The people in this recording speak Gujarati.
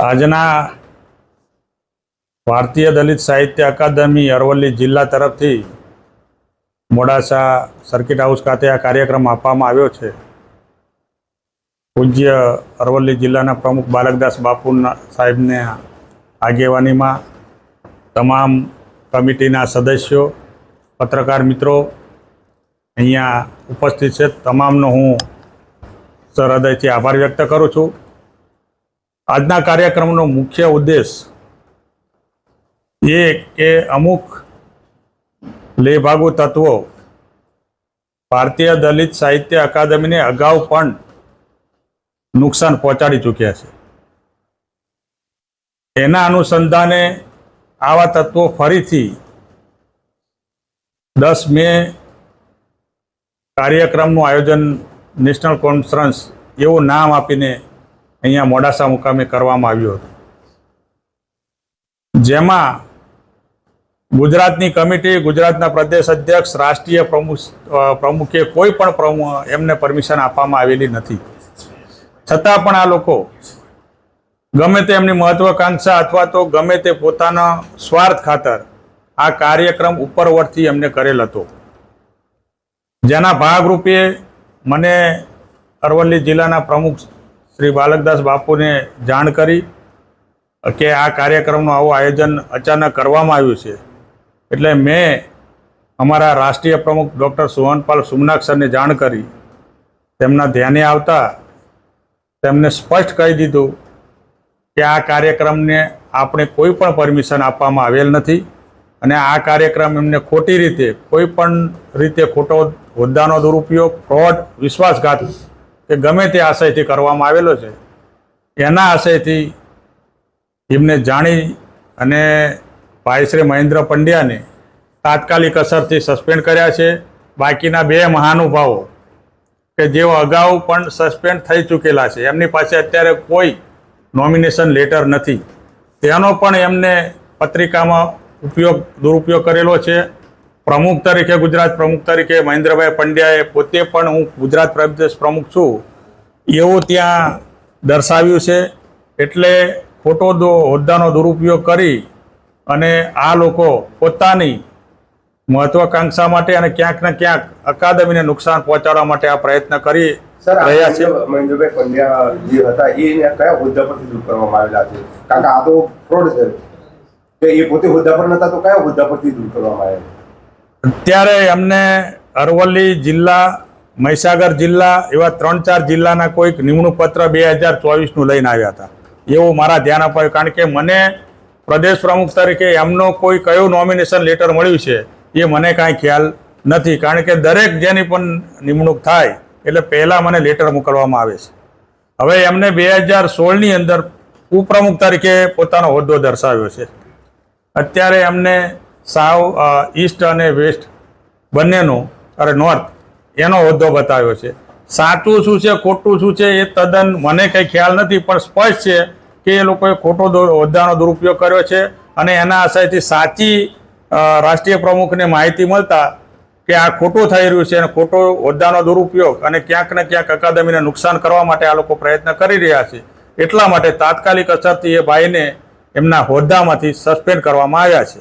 આજના ભારતીય દલિત સાહિત્ય અકાદમી અરવલ્લી જિલ્લા તરફથી મોડાસા સર્કિટ હાઉસ ખાતે આ કાર્યક્રમ આપવામાં આવ્યો છે. પૂજ્ય અરવલ્લી જિલ્લાના પ્રમુખ બાલકદાસ બાપુના સાહેબને આગેવાનીમાં તમામ કમિટીના સદસ્યો, પત્રકાર મિત્રો અહીંયા ઉપસ્થિત છે. તમામનો હું સરહૃદયથી આભાર વ્યક્ત કરું છું. આજના કાર્યક્રમનો મુખ્ય ઉદ્દેશ એ કે અમુક લેભાગુ તત્વો ભારતીય દલિત સાહિત્ય અકાદમીને અગાઉ પણ નુકસાન પહોંચાડી ચૂક્યા છે. એના અનુસંધાને આવા તત્વો ફરીથી દસ મે કાર્યક્રમનું આયોજન નેશનલ કોન્ફરન્સ એવું નામ આપીને અહીંયા મોડાસા મુકામે કરવામાં આવ્યું હતું. જેમાં ગુજરાતની કમિટી, ગુજરાતના પ્રદેશ અધ્યક્ષ, રાષ્ટ્રીય પ્રમુખ પ્રમુખે કોઈ પણ પ્રમુખ એમને પરમિશન આપવામાં આવેલી નથી. છતાં પણ આ લોકો ગમે તે એમની મહત્વાકાંક્ષા અથવા તો ગમે તે પોતાના સ્વાર્થ ખાતર આ કાર્યક્રમ ઉપરવરથી એમને કરેલ હતો. જેના ભાગરૂપે મને અરવલ્લી જિલ્લાના પ્રમુખ શ્રી બાલકદાસ બાપુને જાણ કરી કે આ કાર્યક્રમનું આવું આયોજન અચાનક કરવામાં આવ્યું છે. એટલે મેં અમારા રાષ્ટ્રીય પ્રમુખ ડૉક્ટર સુહનપાલ સુમનાક્ષરને જાણ કરી. તેમના ધ્યાને આવતા તેમને સ્પષ્ટ કહી દીધું કે આ કાર્યક્રમને આપણે કોઈ પણ પરમિશન આપવામાં આવેલ નથી અને આ કાર્યક્રમ એમને ખોટી રીતે કોઈ પણ રીતે ખોટો હોદ્દાનો દુરુપયોગ, ફ્રોડ, વિશ્વાસઘાત કે ગમે તે આશયથી કરવામાં આવેલો છે, એના આશયથી એમને જાણી અને ભાઈ શ્રી મહેન્દ્ર પંડ્યાને તાત્કાલિક અસરથી સસ્પેન્ડ કર્યા છે. બાકીના બે મહાનુભાવો કે જેઓ અગાઉ પણ સસ્પેન્ડ થઈ ચૂકેલા છે, એમની પાસે અત્યારે કોઈ નોમિનેશન લેટર નથી. તેનો પણ એમને પત્રિકામાં ઉપયોગ, દુરુપયોગ કરેલો છે. પ્રમુખ તરીકે ગુજરાત પ્રમુખ તરીકે મહેન્દ્રભાઈ પંડ્યાએ પોતે પણ હું ગુજરાત પ્રદેશ પ્રમુખ છું. એવું ત્યાં દર્શાવ્યું છે. એટલે ખોટો દો હોદ્દાનો દુરુપયોગ કરી અને આ લોકો પોતાની મહત્વાકાંક્ષા માટે અને ક્યાંક ને ક્યાંક અકાદમીને નુકસાન પહોંચાડવા માટે આ પ્રયત્ન કરી રહ્યા છે. મહેન્દ્રભાઈ પંડ્યા જે હતા એ કયા હોદ્દા પરથી દૂર કરવામાં આવેલા છે? કારણ કે આ તો ફ્રોડ છે. એ પોતે હોદ્દા પર નતા તો કયા હોદ્દા પરથી દૂર કરવામાં આવ્યા અત્યારે એમને અરવલ્લી જિલ્લા, મહીસાગર જિલ્લા એવા ત્રણ ચાર જિલ્લાના કોઈક નિમણૂક પત્ર બે હજાર ચોવીસનું લઈને આવ્યા હતા. એવું મારા ધ્યાન અપાયું કારણ કે મને પ્રદેશ પ્રમુખ તરીકે એમનો કોઈ કયું નોમિનેશન લેટર મળ્યું છે એ મને કાંઈ ખ્યાલ નથી. કારણ કે દરેક જેની પણ નિમણૂક થાય એટલે પહેલાં મને લેટર મોકલવામાં આવે છે. હવે એમને બે હજાર સોળની અંદર ઉપપ્રમુખ તરીકે પોતાનો હોદ્દો દર્શાવ્યો છે. અત્યારે એમને સાવ ઈસ્ટ અને વેસ્ટ બંનેનો, અરે નોર્થ, એનો હોદ્દો બતાવ્યો છે. સાચું શું છે, ખોટું શું છે, એ તદ્દન મને કંઈ ખ્યાલ નથી, પણ સ્પષ્ટ છે કે એ લોકોએ ખોટો હોદ્દાનો દુરુપયોગ કર્યો છે અને એના આશયથી સાચી રાષ્ટ્રીય પ્રમુખને માહિતી મળતા કે આ ખોટું થઈ રહ્યું છે અને ખોટો હોદ્દાનો દુરુપયોગ અને ક્યાંક ને ક્યાંક અકાદમીને નુકસાન કરવા માટે આ લોકો પ્રયત્ન કરી રહ્યા છે. એટલા માટે તાત્કાલિક અસરથી એ ભાઈને એમના હોદ્દામાંથી સસ્પેન્ડ કરવામાં આવ્યા છે.